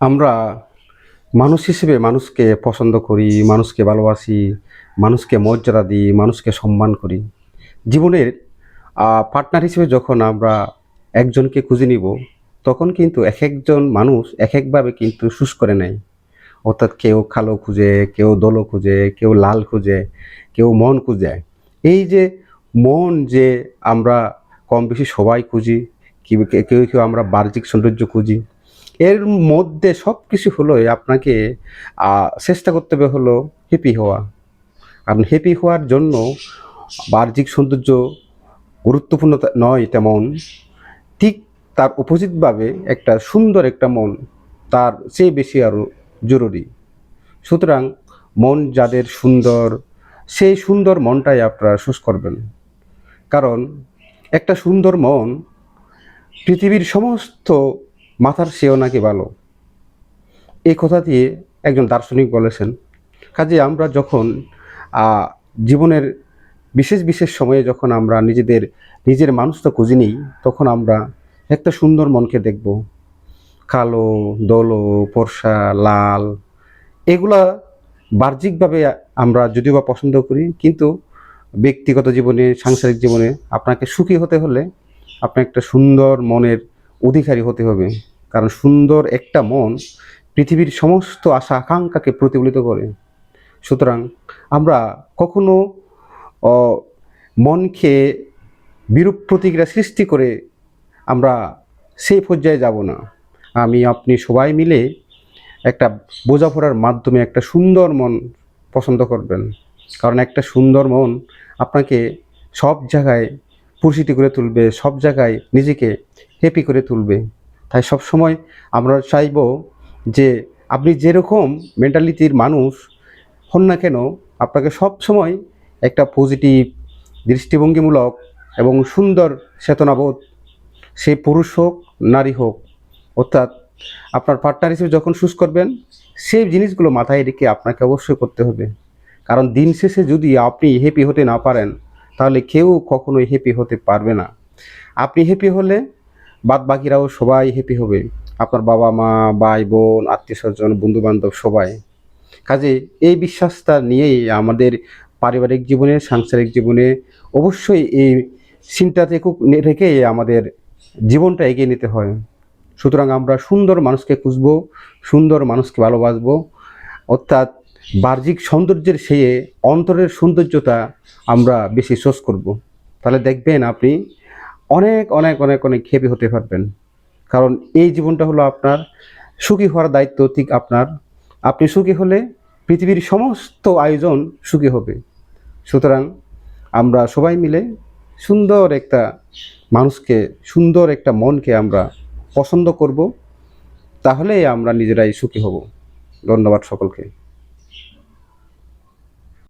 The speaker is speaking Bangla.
আমরা মানুষ হিসেবে মানুষকে পছন্দ করি, মানুষকে ভালোবাসি, মানুষকে মর্যাদা দিই, মানুষকে সম্মান করি। জীবনের পার্টনার হিসেবে যখন আমরা একজনকে খুঁজে নিব, তখন কিন্তু এক একজন মানুষ এক একভাবে কিন্তু সুস করে নেয়। অর্থাৎ কেউ কালো খুঁজে, কেউ দোলো খুঁজে, কেউ লাল খুঁজে, কেউ মন খুঁজে। এই যে মন যে আমরা কম বেশি সবাই খুঁজি কেউ কেউ কেউ আমরা বাহ্যিক সৌন্দর্য খুঁজি এর মধ্যে সব কিছু হলো আপনাকে চেষ্টা করতে হবে হলো হ্যাপি হওয়া। কারণ হ্যাপি হওয়ার জন্য বাহ্যিক সৌন্দর্য গুরুত্বপূর্ণ নয় তেমন ঠিক তার অপোজিটভাবে একটা সুন্দর একটা মন তার চেয়ে বেশি আরও জরুরি। সুতরাং মন যাদের সুন্দর, সেই সুন্দর মনটাই আপনারা সুস করবেন। কারণ একটা সুন্দর মন পৃথিবীর সমস্ত মাথার সেও নাকি ভালো। এই কথা দিয়ে একজন দার্শনিক বলেছেন কাজে আমরা যখন জীবনের বিশেষ বিশেষ সময়ে যখন আমরা নিজেদের, নিজের মানুষ তো খুঁজে নিই, তখন আমরা একটা সুন্দর মনকে দেখব। কালো, দোলো পর্ষা লাল, এগুলা বাহ্যিকভাবে আমরা যদিও বা পছন্দ করি, কিন্তু ব্যক্তিগত জীবনে, সাংসারিক জীবনে আপনাকে সুখী হতে হলে আপনার একটা সুন্দর মনের অধিকারী হতে হবে। কারণ সুন্দর একটা মন পৃথিবীর সমস্ত আশা আকাঙ্ক্ষাকে প্রতিফলিত করে। সুতরাং আমরা কখনো মনকে বিরূপ প্রতিক্রিয়া সৃষ্টি করে আমরা সেই পর্যায়ে যাব না। আমি, আপনি সবাই মিলে একটা বোঝাপড়ার মাধ্যমে একটা সুন্দর মন পছন্দ করবেন। কারণ একটা সুন্দর মন আপনাকে সব জায়গায় পুরস্কৃত করে তুলবে, সব জায়গায় নিজেকে হ্যাপি করে তুলবে। তাই সব সময় আমরা চাইব যে আপনি যেরকম মেন্টালিটির মানুষ, হন না কেন, আপনাকে সব সময় একটা পজিটিভ দৃষ্টিভঙ্গিমূলক এবং সুন্দর চেতনাবোধ, সে পুরুষ হোক, নারী হোক, অর্থাৎ আপনার পার্টনার হিসেবে যখন চুজ করবেন, সেই জিনিসগুলো মাথায় রেখে আপনাকে অবশ্যই করতে হবে। কারণ দিন শেষে যদি আপনি হ্যাপি হতে না পারেন, তাহলে কেউ কখনোই হ্যাপি হতে পারবে না। আপনি হ্যাপি হলে বাদ বাকিরাও সবাই হ্যাপি হবে। আপনার বাবা মা, ভাই বোন, আত্মীয় স্বজন বন্ধু বান্ধব সবাই। কাজে এই বিশ্বাসটা নিয়েই আমাদের পারিবারিক জীবনে, সাংসারিক জীবনে অবশ্যই এই চিন্তাতে খুব রেখে আমাদের জীবনটা এগিয়ে নিতে হয়। সুতরাং আমরা সুন্দর মানুষকে খুঁজবো, সুন্দর মানুষকে ভালোবাসবো। অর্থাৎ বাহ্যিক সৌন্দর্যের চেয়ে অন্তরের সৌন্দর্যতা আমরা বেশি সোস করব। তাহলে দেখবেন আপনি অনেক অনেক অনেক অনেক খেপি হতে পারবেন। কারণ এই জীবনটা হলো আপনার সুখী হওয়ার দায়িত্ব, ঠিক আপনার। আপনি সুখী হলে পৃথিবীর সমস্ত আয়োজন সুখী হবে। সুতরাং আমরা সবাই মিলে সুন্দর একটা মানুষকে, সুন্দর একটা মনকে আমরা পছন্দ করব তাহলে আমরা নিজেরাই সুখী হব। ধন্যবাদ সকলকে।